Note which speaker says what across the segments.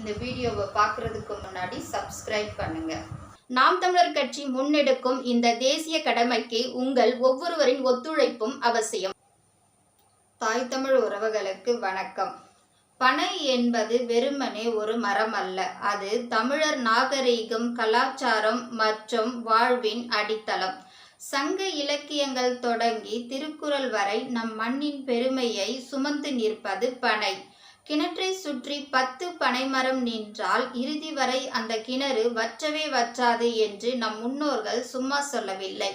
Speaker 1: இந்த வீடியோவை பார்க்குறதுக்கு முன்னாடி சப்ஸ்கிரைப் பண்ணுங்க. நாம் தமிழர் கட்சி முன்னெடுக்கும் இந்த தேசிய கடமைக்கு உங்கள் ஒவ்வொருவரின் ஒத்துழைப்பும் அவசியம். தாய் தமிழ் உறவுகளுக்கு வணக்கம். பனை என்பது வெறுமனே ஒரு மரம் அல்ல அது தமிழர் நாகரீகம் கலாச்சாரம் மற்றும் வாழ்வின் அடித்தளம். சங்க இலக்கியங்கள் தொடங்கி திருக்குறள் வரை நம் மண்ணின் பெருமையை சுமந்து நிற்பது பனை. கிணற்றை சுற்றி பத்து பனைமரம் நின்றால் இறுதி வரை அந்த கிணறு வற்றவே வற்றாது என்று நம் முன்னோர்கள் சும்மா சொல்லவில்லை.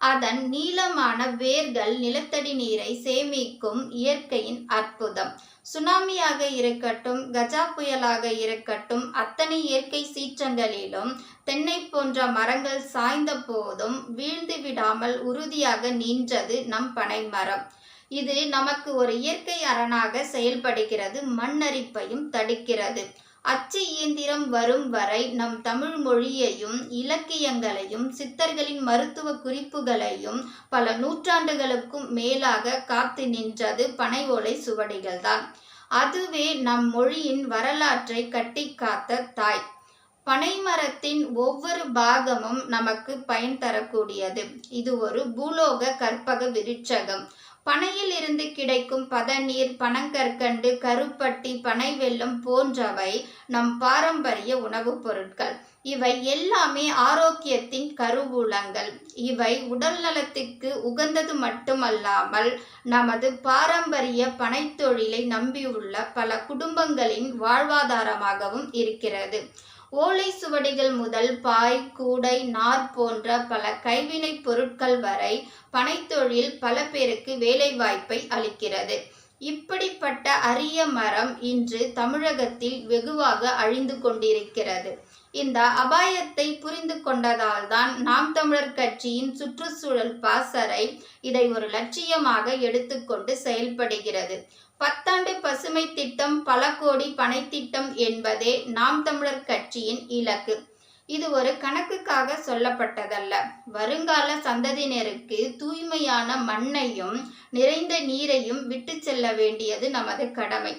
Speaker 1: அதன் நீளமான வேர்கள் நிலத்தடி நீரை சேமிக்கும் இயற்கையின் அற்புதம். சுனாமியாக இருக்கட்டும் கஜா புயலாக இருக்கட்டும் அத்தனை இயற்கை சீற்றங்களிலும் தென்னை போன்ற மரங்கள் சாய்ந்த போதும் வீழ்ந்து விடாமல் உறுதியாக நின்றது நம் பனைமரம். இது நமக்கு ஒரு இயற்கை அரணாக செயல்படுகிறது மண்ணரிப்பையும் தடுக்கிறது. அச்சு இயந்திரம் வரும் வரை நம் தமிழ் மொழியையும் இலக்கியங்களையும் சித்தர்களின் மருத்துவ குறிப்புகளையும் பல நூற்றாண்டுகளுக்கும் மேலாக காத்து நின்றது பனை ஓலை சுவடிகள்தான். அதுவே நம் மொழியின் வரலாற்றை கட்டி காத்த தாய் பனைமரத்தின் ஒவ்வொரு பாகமும் நமக்கு பயன் தரக்கூடியது. இது ஒரு பூலோக கற்பக விருட்சகம். பனையில் இருந்து கிடைக்கும் பதநீர் பனங்கற்கண்டு கருப்பட்டி பனை வெல்லம் போன்றவை நம் பாரம்பரிய உணவுப் பொருட்கள். இவை எல்லாமே ஆரோக்கியத்தின் கருவூலங்கள். இவை உடல் நலத்துக்கு உகந்தது மட்டுமல்லாமல் நமது பாரம்பரிய பனைத்தொழிலை நம்பியுள்ள பல குடும்பங்களின் வாழ்வாதாரமாகவும் இருக்கிறது. ஓலை சுவடிகள் முதல் பாய் கூடை நார் போன்ற பல கைவினை பொருட்கள் வரை பனைத்தொழில் பல பேருக்கு வேலைவாய்ப்பை அளிக்கிறது. இப்படிப்பட்ட அரிய மரம் இன்று தமிழகத்தில் வெகுவாக அழிந்து கொண்டிருக்கிறது. இந்த அபாயத்தை புரிந்து கொண்டதால் தான் நாம் தமிழர் கட்சியின் சுற்றுச்சூழல் பாசறை இதை ஒரு லட்சியமாக எடுத்துக்கொண்டு செயல்படுகிறது. பத்தாண்டு பசுமை திட்டம் பல கோடி பனை திட்டம் என்பதே நாம் தமிழர் கட்சியின் இலக்கு. இது ஒரு கணக்குக்காக சொல்லப்பட்டதல்ல. வருங்கால சந்ததியினருக்கு தூய்மையான மண்ணையும் நிறைந்த நீரையும் விட்டு செல்ல வேண்டியது நமது கடமை.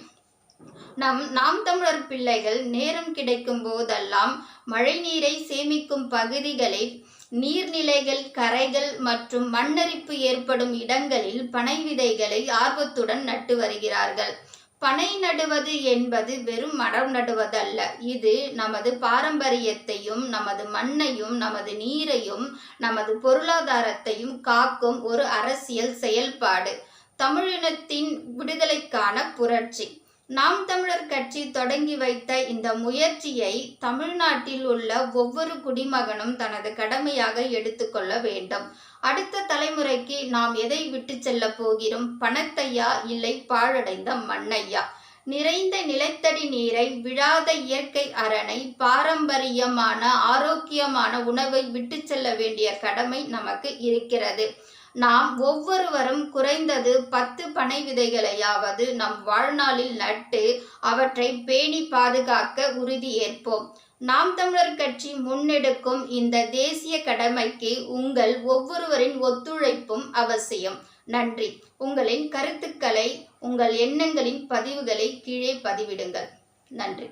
Speaker 1: நம் நாம் தமிழர் பிள்ளைகள் நேரம் கிடைக்கும் போதெல்லாம் மழை நீரை சேமிக்கும் பகுதிகளில் நீர்நிலைகள் கரைகள் மற்றும் மண்ணரிப்பு ஏற்படும் இடங்களில் பனை விதைகளை ஆர்வத்துடன் நட்டு வருகிறார்கள். பனை நடுவது என்பது வெறும் மரம் நடுவதல்ல. இது நமது பாரம்பரியத்தையும் நமது மண்ணையும் நமது நீரையும் நமது பொருளாதாரத்தையும் காக்கும் ஒரு அரசியல் செயல்பாடு. தமிழினத்தின் விடுதலைக்கான புரட்சி. நாம் தமிழர் கட்சி தொடங்கி வைத்த இந்த முயற்சியை தமிழ்நாட்டில் உள்ள ஒவ்வொரு குடிமகனும் தனது கடமையாக எடுத்துக்கொள்ள வேண்டும். அடுத்த தலைமுறைக்கு நாம் எதை விட்டு செல்ல போகிறோம்? பணத்தையா? இல்லை பாழடைந்த மண்ணையா? நிறைந்த நிலத்தடி நீரை விழாத இயற்கை அரணை பாரம்பரியமான ஆரோக்கியமான உணவை விட்டு செல்ல வேண்டிய கடமை நமக்கு இருக்கிறது. நாம் ஒவ்வொருவரும் குறைந்தது பத்து பனை விதைகளையாவது நம் வாழ்நாளில் நட்டு அவற்றை பேணி பாதுகாக்க உறுதியேற்போம் நாம் தமிழர் கட்சி முன்னெடுக்கும் இந்த தேசிய கடமைக்கு உங்கள் ஒவ்வொருவரின் ஒத்துழைப்பும் அவசியம். நன்றி. உங்களின் கருத்துக்களை உங்கள் எண்ணங்களின் பதிவுகளை கீழே பதிவிடுங்கள். நன்றி.